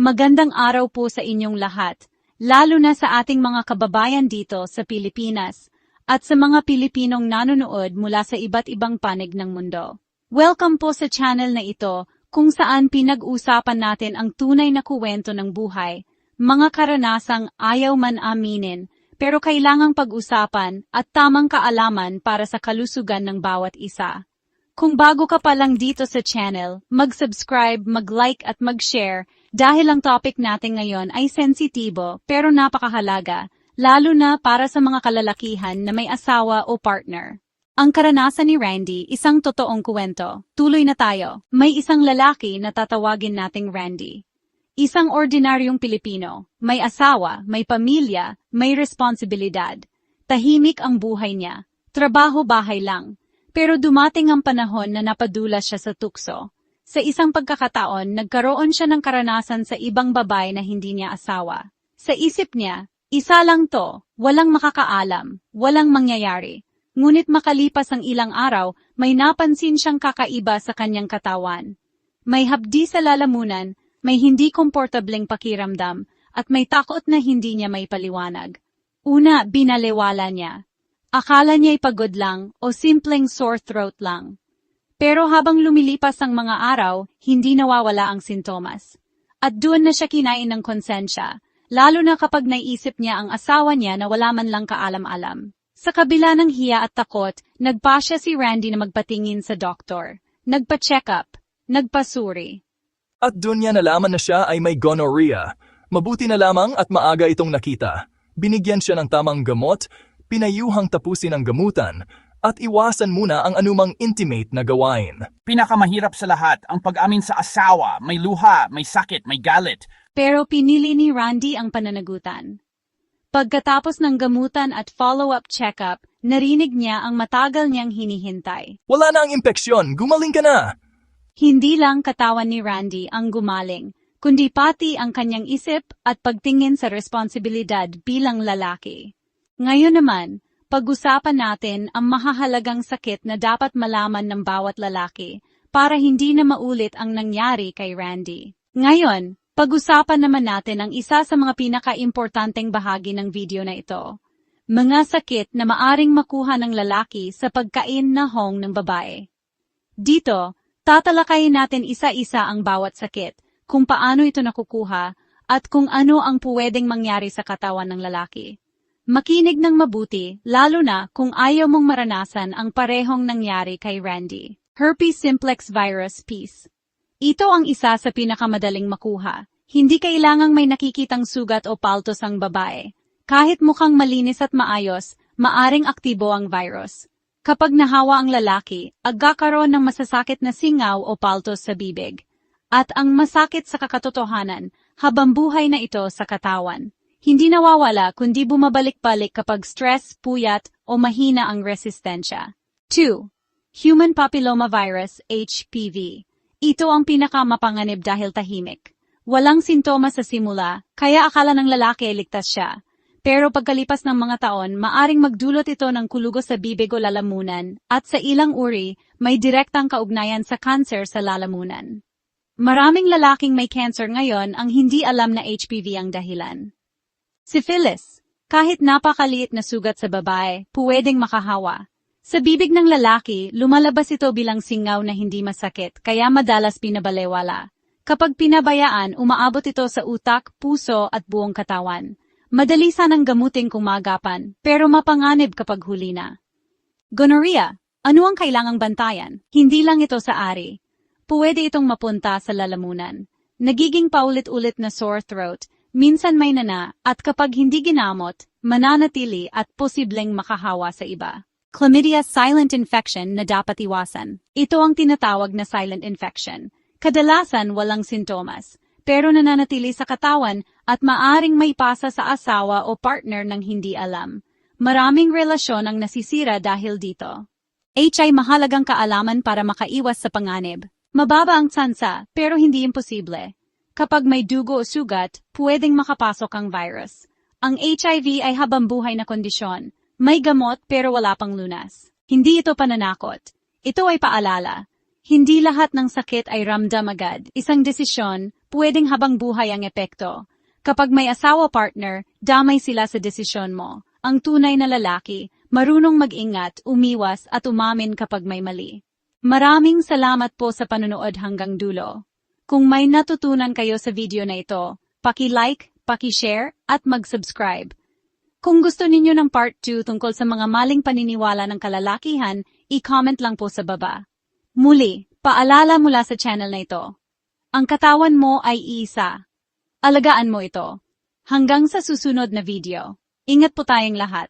Magandang araw po sa inyong lahat, lalo na sa ating mga kababayan dito sa Pilipinas at sa mga Pilipinong nanonood mula sa iba't ibang panig ng mundo. Welcome po sa channel na ito kung saan pinag-usapan natin ang tunay na kuwento ng buhay, mga karanasang ayaw man aminin, pero kailangang pag-usapan at tamang kaalaman para sa kalusugan ng bawat isa. Kung bago ka pa lang dito sa channel, mag-subscribe, mag-like at mag-share dahil ang topic natin ngayon ay sensitibo pero napakahalaga, lalo na para sa mga kalalakihan na may asawa o partner. Ang karanasan ni Randy, isang totoong kuwento. Tuloy na tayo. May isang lalaki na tatawagin nating Randy. Isang ordinaryong Pilipino, may asawa, may pamilya, may responsibilidad. Tahimik ang buhay niya. Trabaho-bahay lang. Pero dumating ang panahon na napadulas siya sa tukso. Sa isang pagkakataon, nagkaroon siya ng karanasan sa ibang babae na hindi niya asawa. Sa isip niya, isa lang to, walang makakaalam, walang mangyayari. Ngunit makalipas ang ilang araw, may napansin siyang kakaiba sa kanyang katawan. May hapdi sa lalamunan, may hindi komportableng pakiramdam, at may takot na hindi niya may paliwanag. Una, binalewala niya. Akala niya'y pagod lang o simpleng sore throat lang. Pero habang lumilipas ang mga araw, hindi nawawala ang sintomas. At doon na siya kinain ng konsensya, lalo na kapag naisip niya ang asawa niya na wala man lang kaalam-alam. Sa kabila ng hiya at takot, nagpasya si Randy na magpatingin sa doktor. Nagpa-check up, nagpasuri. At doon niya nalaman na siya ay may gonorrhea. Mabuti na lamang at maaga itong nakita. Binigyan siya ng tamang gamot, pinayuhang tapusin ang gamutan, at iwasan muna ang anumang intimate na gawain. Pinakamahirap sa lahat ang pag-amin sa asawa, may luha, may sakit, may galit. Pero pinili ni Randy ang pananagutan. Pagkatapos ng gamutan at follow-up check-up, narinig niya ang matagal niyang hinihintay. Wala na ang impeksyon, gumaling ka na! Hindi lang katawan ni Randy ang gumaling, kundi pati ang kanyang isip at pagtingin sa responsibilidad bilang lalaki. Ngayon naman, pag-usapan natin ang mahahalagang sakit na dapat malaman ng bawat lalaki para hindi na maulit ang nangyari kay Randy. Ngayon, pag-usapan naman natin ang isa sa mga pinaka-importanteng bahagi ng video na ito. Mga sakit na maaring makuha ng lalaki sa pagkain na hong ng babae. Dito, tatalakayin natin isa-isa ang bawat sakit, kung paano ito nakukuha, at kung ano ang pwedeng mangyari sa katawan ng lalaki. Makinig ng mabuti, lalo na kung ayaw mong maranasan ang parehong nangyari kay Randy. Herpes simplex virus peace. Ito ang isa sa pinakamadaling makuha. Hindi kailangang may nakikitang sugat o paltos ang babae. Kahit mukhang malinis at maayos, maaring aktibo ang virus. Kapag nahawa ang lalaki, agkakaroon ng masasakit na singaw o paltos sa bibig. At ang masakit sa kakatotohanan, habang buhay na ito sa katawan. Hindi nawawala kundi bumabalik-balik kapag stress, puyat, o mahina ang resistensya. 2. Human Papillomavirus, HPV. Ito ang pinakamapanganib dahil tahimik. Walang sintomas sa simula, kaya akala ng lalaki ligtas siya. Pero pagkalipas ng mga taon, maaring magdulot ito ng kulugo sa bibig o lalamunan, at sa ilang uri, may direktang kaugnayan sa cancer sa lalamunan. Maraming lalaking may cancer ngayon ang hindi alam na HPV ang dahilan. Syphilis. Kahit napakaliit na sugat sa babae, pwedeng makahawa. Sa bibig ng lalaki, lumalabas ito bilang singaw na hindi masakit, kaya madalas pinabalewala. Kapag pinabayaan, umaabot ito sa utak, puso at buong katawan. Madali sanang gamutin kung maagapan, pero mapanganib kapag huli na. Gonorrhea. Ano ang kailangang bantayan? Hindi lang ito sa ari. Pwede itong mapunta sa lalamunan. Nagiging paulit-ulit na sore throat, minsan may nana, at kapag hindi ginamot, mananatili at posibleng makahawa sa iba. Chlamydia silent infection na dapat iwasan. Ito ang tinatawag na silent infection. Kadalasan walang sintomas, pero nananatili sa katawan at maaring may pasa sa asawa o partner ng hindi alam. Maraming relasyon ang nasisira dahil dito. H ay mahalagang kaalaman para makaiwas sa panganib. Mababa ang tsansa, pero hindi imposible. Kapag may dugo o sugat, pwedeng makapasok ang virus. Ang HIV ay habang buhay na kondisyon. May gamot pero wala pang lunas. Hindi ito pananakot. Ito ay paalala. Hindi lahat ng sakit ay ramdam agad. Isang desisyon, pwedeng habang buhay ang epekto. Kapag may asawa partner, damay sila sa desisyon mo. Ang tunay na lalaki, marunong mag-ingat, umiwas at umamin kapag may mali. Maraming salamat po sa panonood hanggang dulo. Kung may natutunan kayo sa video na ito, paki-like, paki-share, at mag-subscribe. Kung gusto ninyo ng part 2 tungkol sa mga maling paniniwala ng kalalakihan, i-comment lang po sa baba. Muli, paalala mula sa channel na ito. Ang katawan mo ay iisa. Alagaan mo ito. Hanggang sa susunod na video. Ingat po tayong lahat.